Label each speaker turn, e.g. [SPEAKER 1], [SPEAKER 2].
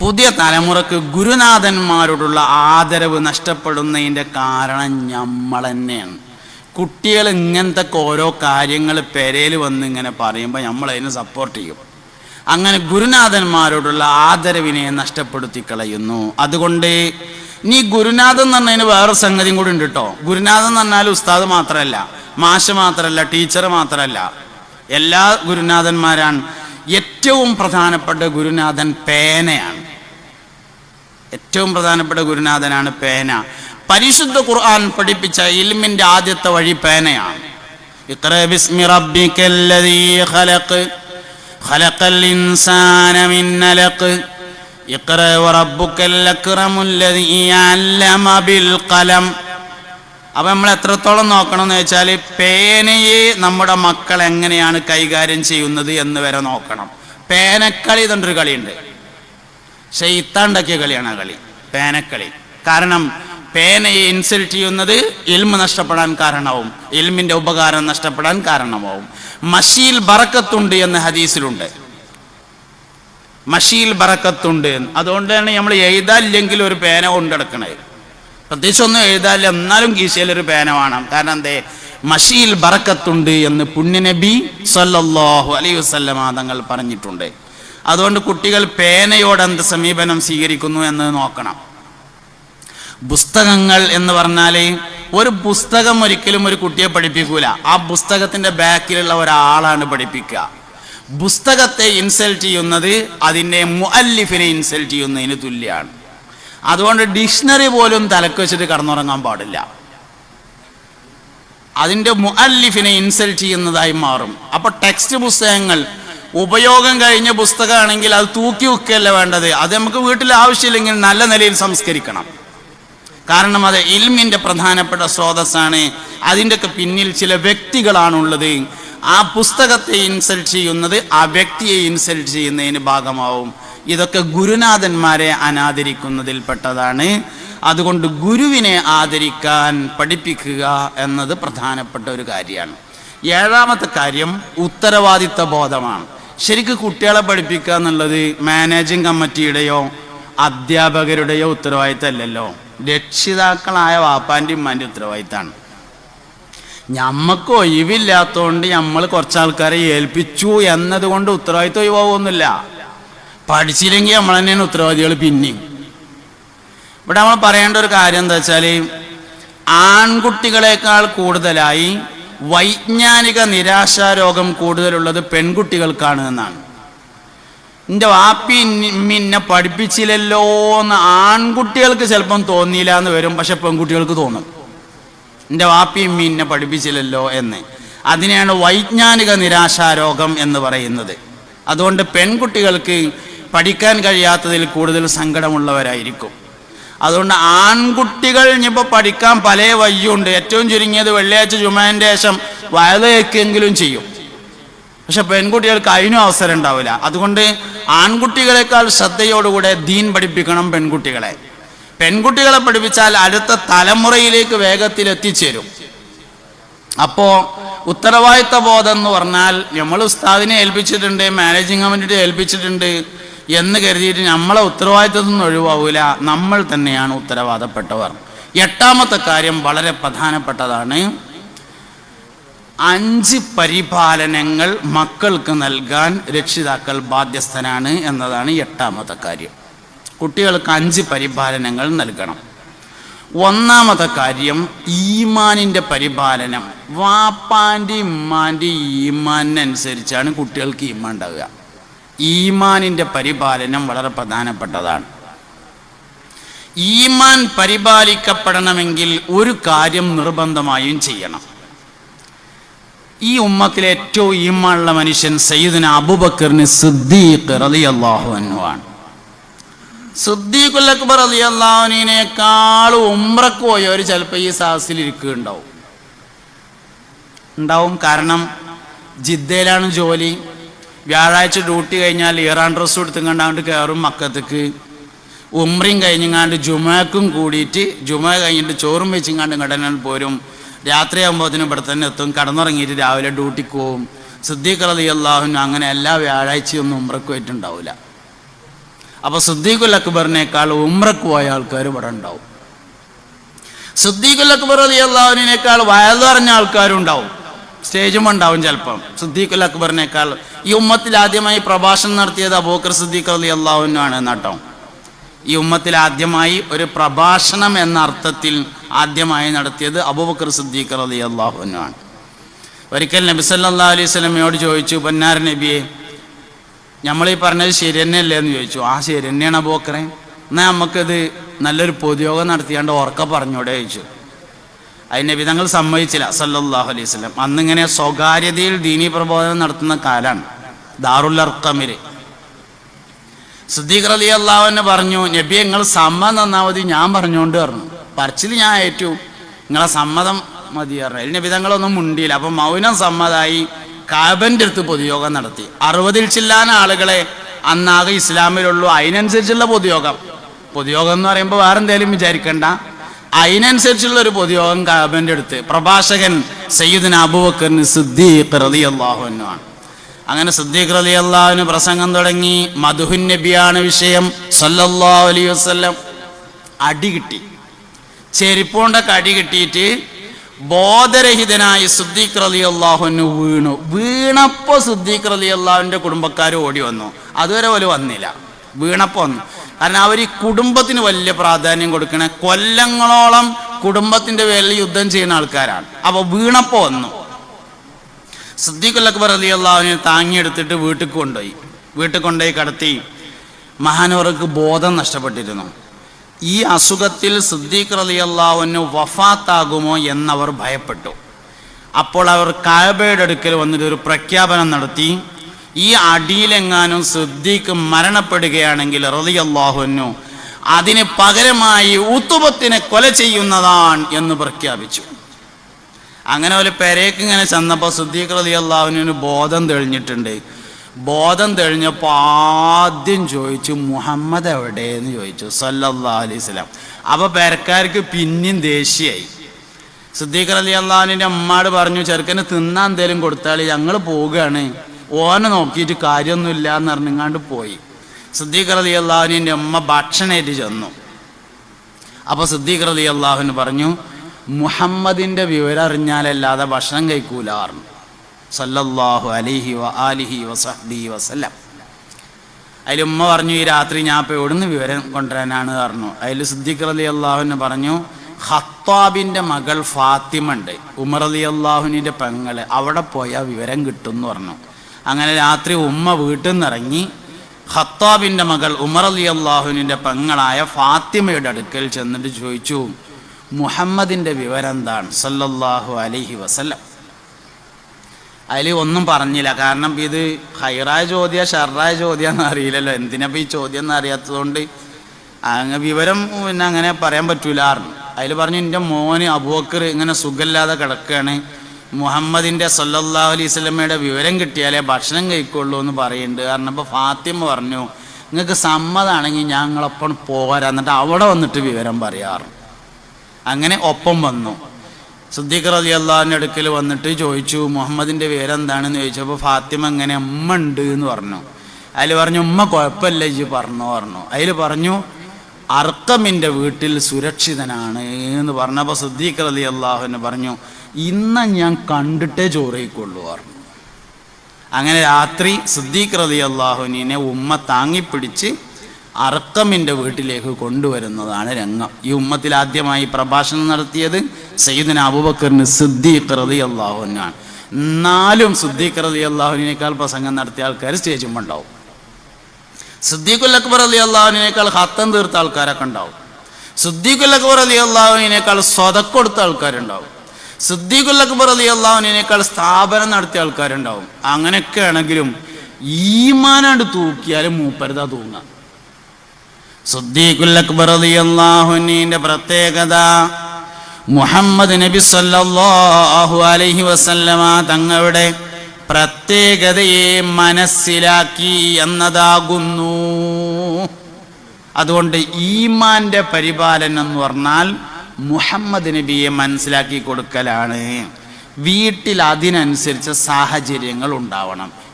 [SPEAKER 1] പുതിയ തലമുറയ്ക്ക് ഗുരുനാഥന്മാരോടുള്ള ആദരവ് നഷ്ടപ്പെടുന്നതിന്റെ കാരണം നമ്മൾ തന്നെയാണ് കുട്ടികൾ ഇങ്ങനത്തെ ഓരോ കാര്യങ്ങൾ പെരയിൽ വന്ന് ഇങ്ങനെ പറയുമ്പോൾ നമ്മൾ അതിനെ സപ്പോർട്ട് ചെയ്യും. അങ്ങനെ ഗുരുനാഥന്മാരോടുള്ള ആദരവിനെ നഷ്ടപ്പെടുത്തി കളയുന്നു. അതുകൊണ്ട് നീ ഗുരുനാഥൻ എന്ന് പറഞ്ഞതിന് വേറെ സംഗതിയും കൂടി ഉണ്ട് കേട്ടോ ഗുരുനാഥൻ എന്ന് പറഞ്ഞാൽ ഉസ്താദ് മാത്രമല്ല മാഷ് മാത്രമല്ല ടീച്ചർ മാത്രമല്ല. എല്ലാ ഗുരുനാഥന്മാരാണ്. ഏറ്റവും പ്രധാനപ്പെട്ട ഗുരുനാഥൻ പേനയാണ്. ഏറ്റവും പ്രധാനപ്പെട്ട ഗുരുനാഥനാണ് പേന. പരിശുദ്ധ ഖുർആൻ പഠിപ്പിച്ച ഇൽമിന്റെ ആദ്യത്തെ വഴി പേനയാണ്. ഇത്ര ബിസ്മി റബ്ബിക്കല്ലദീ ഖലഖ്. ഖലഖൽ ഇൻസാന അക്റമുല്ലദീ ബിൽ ഖലം. നമ്മൾ എത്രത്തോളം നോക്കണം എന്ന് വെച്ചാൽ പേനയെ നമ്മുടെ മക്കൾ എങ്ങനെയാണ് കൈകാര്യം ചെയ്യുന്നത് എന്ന് വരെ നോക്കണം. പേനക്കളി ഇതുണ്ടൊരു കളിയുണ്ട്. ഷെയ്ത്താണ്ടാക്കിയ കളിയാണ് ആ കളി. പേനക്കളി. കാരണം പേനയെ ഇൻസൾട്ട് ചെയ്യുന്നത് ഇൽമ നഷ്ടപ്പെടാൻ കാരണമാവും. ഇൽമിന്റെ ഉപകാരം നഷ്ടപ്പെടാൻ കാരണമാവും. മഷീൽ ബറക്കത്തുണ്ട് എന്ന് ഹദീസിലുണ്ട്. മഷീൽ ബറക്കത്തുണ്ട് അതുകൊണ്ട് അതുകൊണ്ടാണ് നമ്മൾ എഴുതാല്ലെങ്കിൽ ഒരു പേന കൊണ്ടെടുക്കണത്. പ്രത്യേകിച്ച് ഒന്നും എഴുതാല്ല എന്നാലും കീശയിൽ ഒരു പേന വേണം. കാരണം എന്തേ? മഷീൽ ബറക്കത്തുണ്ട് എന്ന് പുണ്യനബി സല്ലല്ലാഹു അലൈഹി വസല്ലമ തങ്ങൾ പറഞ്ഞിട്ടുണ്ട്. അതുകൊണ്ട് കുട്ടികൾ പേനയോട് എന്ത് സമീപനം സ്വീകരിക്കുന്നു എന്ന് നോക്കണം. പുസ്തകങ്ങൾ എന്ന് പറഞ്ഞാൽ ഒരു പുസ്തകം ഒരിക്കലും ഒരു കുട്ടിയെ പഠിപ്പിക്കൂല. ആ പുസ്തകത്തിന്റെ ബാക്കിലുള്ള ഒരാളാണ് പഠിപ്പിക്കുക. പുസ്തകത്തെ ഇൻസൾട്ട് ചെയ്യുന്നത് അതിന്റെ മുഅല്ലിഫിനെ ഇൻസൾട്ട് ചെയ്യുന്നതിന് തുല്യമാണ് അതുകൊണ്ട് ഡിക്ഷണറി പോലും തലക്ക് വെച്ചിട്ട് കടന്നുറങ്ങാൻ പാടില്ല. അതിന്റെ മുഅല്ലിഫിനെ ഇൻസൾട്ട് ചെയ്യുന്നതായി മാറും. അപ്പോൾ ടെക്സ്റ്റ് പുസ്തകങ്ങൾ ഉപയോഗം കഴിഞ്ഞ പുസ്തകമാണെങ്കിൽ അത് തൂക്കി വെക്കുകയല്ല വേണ്ടത്? അത് നമുക്ക് വീട്ടിൽ ആവശ്യമില്ലെങ്കിൽ നല്ല നിലയിൽ സംസ്കരിക്കണം. കാരണം അത് ഇൽമിന്റെ പ്രധാനപ്പെട്ട സ്രോതസ്സാണ്. അതിന്റെയൊക്കെ പിന്നിൽ ചില വ്യക്തികളാണുള്ളത്. ആ പുസ്തകത്തെ ഇൻസൾട്ട് ചെയ്യുന്നത് ആ വ്യക്തിയെ ഇൻസൾട്ട് ചെയ്യുന്നതിന് ഭാഗമാവും. ഇതൊക്കെ ഗുരുനാഥന്മാരെ അനാദരിക്കുന്നതിൽപ്പെട്ടതാണ്. അതുകൊണ്ട് ഗുരുവിനെ ആദരിക്കാൻ പഠിപ്പിക്കുക എന്നത് പ്രധാനപ്പെട്ട ഒരു കാര്യമാണ്. ഏഴാമത്തെ കാര്യം ഉത്തരവാദിത്ത ബോധമാണ്. ശരിക്കും കുട്ടികളെ പഠിപ്പിക്കുക എന്നുള്ളത് മാനേജിങ് കമ്മിറ്റിയുടെയോ അധ്യാപകരുടെയോ ഉത്തരവാദിത്തമല്ലല്ലോ. രക്ഷിതാക്കളായ വാപ്പാന്റെ ഉമ്മാന്റെ ഉത്തരവാദിത്തമാണ്. ഞമ്മക്ക് ഒഴിവില്ലാത്തതുകൊണ്ട് നമ്മൾ കുറച്ച് ആൾക്കാരെ ഏൽപ്പിച്ചു എന്നതുകൊണ്ട് ഉത്തരവാദിത്തം ഒഴിവാകുമൊന്നുമില്ല പഠിച്ചില്ലെങ്കിൽ നമ്മൾ തന്നെയാണ് ഉത്തരവാദികൾ പിന്നെയും. ഇവിടെ നമ്മൾ പറയേണ്ട ഒരു കാര്യം എന്താ വെച്ചാൽ ആൺകുട്ടികളെക്കാൾ കൂടുതലായി വൈജ്ഞാനിക നിരാശാരോഗം കൂടുതലുള്ളത് പെൺകുട്ടികൾക്കാണ് എന്നാണ്. എന്റെ വാപ്പി എന്നെ പഠിപ്പിച്ചില്ലല്ലോ എന്ന് ആൺകുട്ടികൾക്ക് ചിലപ്പം തോന്നിയില്ല എന്ന് വരും. പക്ഷെ പെൺകുട്ടികൾക്ക് തോന്നും. എന്റെ വാപ്പി എന്നെ പഠിപ്പിച്ചില്ലല്ലോ എന്ന്. അതിനെയാണ് വൈജ്ഞാനിക നിരാശാരോഗം എന്ന് പറയുന്നത്. അതുകൊണ്ട് പെൺകുട്ടികൾക്ക് പഠിക്കാൻ കഴിയാത്തതിൽ കൂടുതൽ സങ്കടമുള്ളവരായിരിക്കും. അതുകൊണ്ട് ആൺകുട്ടികൾ ഇനിയിപ്പോൾ പഠിക്കാൻ പല വഴിയുണ്ട്. ഏറ്റവും ചുരുങ്ങിയത് വെള്ളിയാഴ്ച ജുമാന്റെ ശേഷം വയലേക്കെങ്കിലും ചെയ്യും. പക്ഷെ പെൺകുട്ടികൾക്ക് അതിനും അവസരം ഉണ്ടാവില്ല. അതുകൊണ്ട് ആൺകുട്ടികളെക്കാൾ ശ്രദ്ധയോടുകൂടെ ദീൻ പഠിപ്പിക്കണം പെൺകുട്ടികളെ. പെൺകുട്ടികളെ പഠിപ്പിച്ചാൽ അടുത്ത തലമുറയിലേക്ക് വേഗത്തിൽ എത്തിച്ചേരും. അപ്പോ ഉത്തരവാദിത്ത ബോധം എന്ന് പറഞ്ഞാൽ നമ്മൾ ഉസ്താദിനെ ഏൽപ്പിച്ചിട്ടുണ്ട് മാനേജിങ് കമ്മിറ്റിയെ ഏൽപ്പിച്ചിട്ടുണ്ട്. എന്ന് കരുതിയിട്ട് നമ്മളെ ഉത്തരവാദിത്തത്തിൽ നിന്ന് നമ്മൾ തന്നെയാണ് ഉത്തരവാദപ്പെട്ടവർ. എട്ടാമത്തെ കാര്യം വളരെ പ്രധാനപ്പെട്ടതാണ്. അഞ്ച് പരിപാലനങ്ങൾ മക്കൾക്ക് നൽകാൻ രക്ഷിതാക്കൾ ബാധ്യസ്ഥനാണ് എന്നതാണ് എട്ടാമത്തെ കാര്യം. കുട്ടികൾക്ക് അഞ്ച് പരിപാലനങ്ങൾ നൽകണം. ഒന്നാമത്തെ കാര്യം ഈമാനിന്റെ പരിപാലനം. വാപ്പാന്റെ ഇമ്മാന്റെ ഈമാനിനനുസരിച്ചാണ് കുട്ടികൾക്ക് ഈമാൻ ഉണ്ടാവുക. ഈമാനിന്റെ പരിപാലനം വളരെ പ്രധാനപ്പെട്ടതാണ്. ഈമാൻ പരിപാലിക്കപ്പെടണമെങ്കിൽ ഒരു കാര്യം നിർബന്ധമായും ചെയ്യണം. ഈ ഉമ്മത്തിലെ ഏറ്റവും ഈമാനുള്ള മനുഷ്യൻ സയ്യിദിന അബുബക്കറിന് സിദ്ദീഖ് റളിയല്ലാഹു അൻഹു ആണ്. സിദ്ദീഖുൽ അക്ബർ റളിയല്ലാഹുവിനേക്കാൾ ഉംറക്ക് പോയവർ ചിലപ്പോൾ ഈ സാഹസിൽ ഇരിക്കുകയുണ്ടാവും ഉണ്ടാവും കാരണം ജിദ്ദയിലാണ് ജോലി. വ്യാഴാഴ്ച ഡ്യൂട്ടി കഴിഞ്ഞാൽ ഇറാൻ ഡ്രസ്സ് എടുത്തുകൊണ്ടാണ്ട് കയറും മക്കത്തേക്ക്. ഉമ്രയും കഴിഞ്ഞങ്ങാണ്ട് ജുമാക്കും കൂടിയിട്ട് ജുമ കഴിഞ്ഞിട്ട് ചോറും വെച്ചിങ്ങാണ്ട് ഘടന പോരും. രാത്രിയാകുമ്പോഴത്തേനും ഇവിടെ തന്നെ എത്തും. കടന്നുറങ്ങിയിട്ട് രാവിലെ ഡ്യൂട്ടിക്ക് പോവും. സിദ്ദീഖ് അലി അള്ളാഹുനും അങ്ങനെ എല്ലാ വ്യാഴാഴ്ചയും ഒന്നും ഉമ്രക്ക് പോയിട്ടുണ്ടാവില്ല അപ്പൊ സിദ്ദീഖുൽ അക്ബറിനേക്കാൾ ഉമ്രക്ക് പോയ ആൾക്കാർ ഇവിടെ ഉണ്ടാവും. സിദ്ദീഖുൽ അക്ബർ അലി അള്ളാഹുവിനേക്കാൾ വയലറിഞ്ഞ ആൾക്കാരും ഉണ്ടാവും. സ്റ്റേജും ഉണ്ടാവും ചിലപ്പം. സിദ്ദീഖുൽ അക്ബറിനേക്കാൾ. ഈ ഉമ്മത്തിൽ ആദ്യമായി പ്രഭാഷണം നടത്തിയത് അബൂക്കർ സുദ്ദീഖ് അലി അള്ളാഹുവിനാണ് നട്ടോ ഈ ഉമ്മത്തിൽ ആദ്യമായി ഒരു പ്രഭാഷണം എന്ന അർത്ഥത്തിൽ ആദ്യമായി നടത്തിയത് അബൂബക്കർ സിദ്ദീഖ് അലി അള്ളാഹുവിനാണ് ഒരിക്കൽ നബി സല്ലാ അലൈഹി സ്വലമയോട് ചോദിച്ചു പൊന്നാർ നബിയെ നമ്മൾ ഈ പറഞ്ഞത് ശരി തന്നെയല്ലേ എന്ന് ചോദിച്ചു. ആ ശരി തന്നെയാണ് അബൂക്കറെ എന്നാൽ നമുക്കിത് നല്ലൊരു പൊതുയോഗം നടത്തിയാണ്ട് ഉറക്ക പറഞ്ഞൂടെ ചോദിച്ചു. അതിന് വിധങ്ങൾ സമ്മതിച്ചില്ല. സല്ലല്ലാഹു അലൈഹി വസല്ലം. അന്നിങ്ങനെ സ്വകാര്യതയിൽ ദീനി പ്രബോധനം നടത്തുന്ന കാലാണ്. ദാറുൽ സുദ്ദീഖർ സിദ്ദീഖ് അലി അള്ളാഹുവിനെ പറഞ്ഞു നബി നിങ്ങൾ സമ്മതം തന്നാൽ മതി ഞാൻ പറഞ്ഞുകൊണ്ട് പറഞ്ഞു. പറച്ചിൽ ഞാൻ ഏറ്റു. നിങ്ങളെ സമ്മതം മതി പറഞ്ഞു. അതിൽ വിധങ്ങളൊന്നും മുണ്ടിയില്ല. അപ്പം മൗനം സമ്മതമായി കാബന്റെ അടുത്ത് പൊതുയോഗം നടത്തി. അറുപതിൽ ചില്ലാൻ ആളുകളെ അന്നാകെ ഇസ്ലാമിലുള്ളൂ. അതിനനുസരിച്ചുള്ള പൊതുയോഗം. പൊതുയോഗം എന്ന് പറയുമ്പോൾ വേറെന്തേലും വിചാരിക്കണ്ട. അതിനനുസരിച്ചുള്ള ഒരു പൊതുയോഗം കാബന്റെ അടുത്ത്. പ്രഭാഷകൻ സയ്യിദിന് അബൂബക്കറിന് സിദ്ദീഖ് റതി അള്ളാഹുവിനുമാണ് അങ്ങനെ സിദ്ദീഖ് റതി അള്ളാഹുവിന് പ്രസംഗം തുടങ്ങി മധുഹുൻ നബിയാണ് വിഷയം സല്ലല്ലാഹു അലൈഹി വസല്ലം. അടി കിട്ടി. ചെരിപ്പോണ്ടൊക്കെ അടി കിട്ടിയിട്ട് ബോധരഹിതനായി സിദ്ദീഖ് റലി അള്ളാഹുവിന് വീണു. വീണപ്പോ സുദ്ദീഖ് റലി അള്ളാഹുവിന്റെ കുടുംബക്കാർ ഓടി വന്നു. അതുവരെ പോലെ വന്നില്ല. വീണപ്പോ വന്നു. കാരണം അവർ ഈ കുടുംബത്തിന് വലിയ പ്രാധാന്യം കൊടുക്കണ കൊല്ലങ്ങളോളം കുടുംബത്തിന്റെ പേരിൽ യുദ്ധം ചെയ്യുന്ന ആൾക്കാരാണ്. അപ്പൊ വീണപ്പോ വന്നു. സിദ്ദീഖുൽ അക്ബർ അലി അള്ളാഹുവിനെ താങ്ങിയെടുത്തിട്ട് വീട്ടിൽ കൊണ്ടുപോയി. വീട്ടിൽ കൊണ്ടുപോയി കടത്തി. മഹാനവർക്ക് ബോധം നഷ്ടപ്പെട്ടിരുന്നു. ഈ അസുഖത്തിൽ സിദ്ദീഖ് അലി അള്ളാഹുവിന് വഫാത്താകുമോ എന്നവർ ഭയപ്പെട്ടു. അപ്പോൾ അവർ കായബയുടെ അടുക്കൽ വന്നിട്ട് ഒരു പ്രഖ്യാപനം നടത്തി. ഈ അടിയിലെങ്ങാനും സിദ്ദീഖ് മരണപ്പെടുകയാണെങ്കിൽ റതിയല്ലാഹുന്നു അതിന് പകരമായി ഉത്തുപത്തിനെ കൊല ചെയ്യുന്നതാണ് എന്ന് പ്രഖ്യാപിച്ചു. അങ്ങനെ ഒരു പെരേക്ക് ഇങ്ങനെ ചെന്നപ്പോൾ സിദ്ദീഖ് റതി അള്ളാഹുവിന് ബോധം തെളിഞ്ഞിട്ടുണ്ട്. ബോധം തെളിഞ്ഞപ്പോൾ ആദ്യം ചോദിച്ചു മുഹമ്മദ് എവിടെയെന്ന്? ചോദിച്ചു. സല്ലല്ലാ അലൈഹി സ്വലാം അപ്പോൾ പെരക്കാർക്ക് പിന്നെയും ദേഷ്യമായി. സിദ്ദീഖ് അലി അള്ളാഹുവിന്റെ അമ്മാട് പറഞ്ഞു ചെറുക്കന് തിന്നാൻ എന്തേലും കൊടുത്താൽ ഞങ്ങൾ പോവുകയാണ് ഓനെ നോക്കിയിട്ട് കാര്യമൊന്നുമില്ല എന്ന് പറഞ്ഞിങ്ങാണ്ട് പോയി. സിദ്ദീഖ് അലി അള്ളാഹുവിന്റെ അമ്മ ഭക്ഷണമായിട്ട് ചെന്നു. അപ്പോൾ സിദ്ദീഖ് അള്ളാഹുവിന് പറഞ്ഞു മുഹമ്മദിന്റെ വിവരം അറിഞ്ഞാലല്ലാതെ ഭക്ഷണം കഴിക്കൂല പറഞ്ഞു. സല്ലല്ലാഹു അലിഹി വ ആലിഹി വസഹബി വസല്ലം അതിൽ ഉമ്മ പറഞ്ഞു ഈ രാത്രി ഞാൻ ഇപ്പോൾ എവിടുന്ന് വിവരം കൊണ്ടുവരാനാണ്? പറഞ്ഞു. അതിൽ സിദ്ദീഖ് അലി അള്ളാഹുവിന് പറഞ്ഞു ഹത്താബിന്റെ മകൾ ഫാത്തിമ ഉണ്ട് ഉമർ അലി അള്ളാഹുവിന്റെ പെങ്ങൾ അവിടെ പോയാൽ വിവരം കിട്ടും എന്ന് പറഞ്ഞു. അങ്ങനെ രാത്രി ഉമ്മ വീട്ടിൽ നിന്നിറങ്ങി ഹത്താബിന്റെ മകൾ ഉമർ അലി അള്ളാഹുവിന്റെ പെങ്ങളായ ഫാത്തിമയുടെ അടുക്കൽ ചെന്നിട്ട് ചോദിച്ചു മുഹമ്മദിന്റെ വിവരം എന്താണ് സല്ലല്ലാഹു അലൈഹി വസല്ലം. അതിൽ ഒന്നും പറഞ്ഞില്ല. കാരണം ഇത് ഹൈറായ ചോദ്യ ഷർറായ ചോദ്യം എന്ന് അറിയില്ലല്ലോ. എന്തിനപ്പോൾ ഈ ചോദ്യം എന്ന് അറിയാത്തതുകൊണ്ട് അങ്ങ് വിവരം പിന്നെ അങ്ങനെ പറയാൻ പറ്റൂലായിരുന്നു അതിൽ പറഞ്ഞു എന്റെ മോന് അബൂക്കർ ഇങ്ങനെ സുഖമില്ലാതെ കിടക്കുകയാണ് മുഹമ്മദിന്റെ സല്ലല്ലാഹു അലൈഹി സ്വലമ്മയുടെ വിവരം കിട്ടിയാലേ ഭക്ഷണം കഴിക്കുള്ളൂ എന്ന് പറയുന്നുണ്ട്. കാരണം ഇപ്പോൾ ഫാത്തിമ പറഞ്ഞു നിങ്ങൾക്ക് സമ്മതമാണെങ്കിൽ ഞങ്ങളൊപ്പം പോരാ. എന്നിട്ട് അവിടെ വന്നിട്ട് വിവരം പറയാറ്. അങ്ങനെ ഒപ്പം വന്നു. സുദ്ദീഖ് റലി അള്ളാഹിന്റെ അടുക്കൽ വന്നിട്ട് ചോദിച്ചു മുഹമ്മദിന്റെ പേര് എന്താണെന്ന് ചോദിച്ചപ്പോൾ ഫാത്തിമ എങ്ങനെ ഉമ്മ ഉണ്ട് എന്ന് പറഞ്ഞു. അതിൽ പറഞ്ഞു ഉമ്മ കുഴപ്പമില്ല ഇജ്ജ് പറഞ്ഞു പറഞ്ഞു. അതിൽ പറഞ്ഞു അർക്കമിന്റെ വീട്ടിൽ സുരക്ഷിതനാണ് എന്ന് പറഞ്ഞപ്പോൾ സുദ്ദീഖ് റലി അള്ളാഹുവിന് പറഞ്ഞു ഇന്ന് ഞാൻ കണ്ടിട്ടേ ചോറയിക്കൊള്ളൂ പറഞ്ഞു. അങ്ങനെ രാത്രി സിദ്ദീഖ് റതി അള്ളാഹുനീനെ ഉമ്മ താങ്ങിപ്പിടിച്ച് അർക്കമിന്റെ വീട്ടിലേക്ക് കൊണ്ടുവരുന്നതാണ് രംഗം. ഈ ഉമ്മത്തിൽ ആദ്യമായി പ്രഭാഷണം നടത്തിയത് സയ്യിദിന അബുബക്കറിന് സിദ്ദീഖ് റതി അള്ളാഹുനാണ് എന്നാലും സിദ്ദീഖ് റതി അള്ളാഹുവിനേക്കാൾ പ്രസംഗം നടത്തിയ ആൾക്കാർ സ്റ്റേജും ഉണ്ടാവും. സിദ്ദീഖുൽ അക്ബർ അലി അള്ളാഹുവിനേക്കാൾ ഹത്തം തീർത്ത ആൾക്കാരൊക്കെ ഉണ്ടാവും. സിദ്ദീഖുൽ അക്ബർ അലി അള്ളാഹുവിനേക്കാൾ സ്വതക്കൊടുത്ത ആൾക്കാരുണ്ടാവും. സിദ്ദീഖുൽ അക്ബർ അലി അള്ളാഹുവിനേക്കാൾ സ്ഥാപനം നടത്തിയ ആൾക്കാരുണ്ടാവും. അങ്ങനെയൊക്കെ ആണെങ്കിലും ഈമാനാണ്ട് തൂക്കിയാലും മൂപ്പരുതാ തൂങ്ങാം സിദ്ദീഖുൽ അക്ബർ റളിയല്ലാഹുവിന്റെ പ്രത്യേകത മുഹമ്മദ് നബി സല്ലല്ലാഹു അലൈഹി വസല്ലമ തങ്ങളുടെ പ്രത്യേകതയെ മനസ്സിലാക്കി എന്നതാകുന്നു. അതുകൊണ്ട് ഈമാന്റെ പരിപാലനം എന്ന് പറഞ്ഞാൽ മുഹമ്മദ് നബിയെ മനസ്സിലാക്കി കൊടുക്കലാണ്. വീട്ടിൽ അതിനനുസരിച്ച സാഹചര്യങ്ങൾ ഉണ്ടാവണം.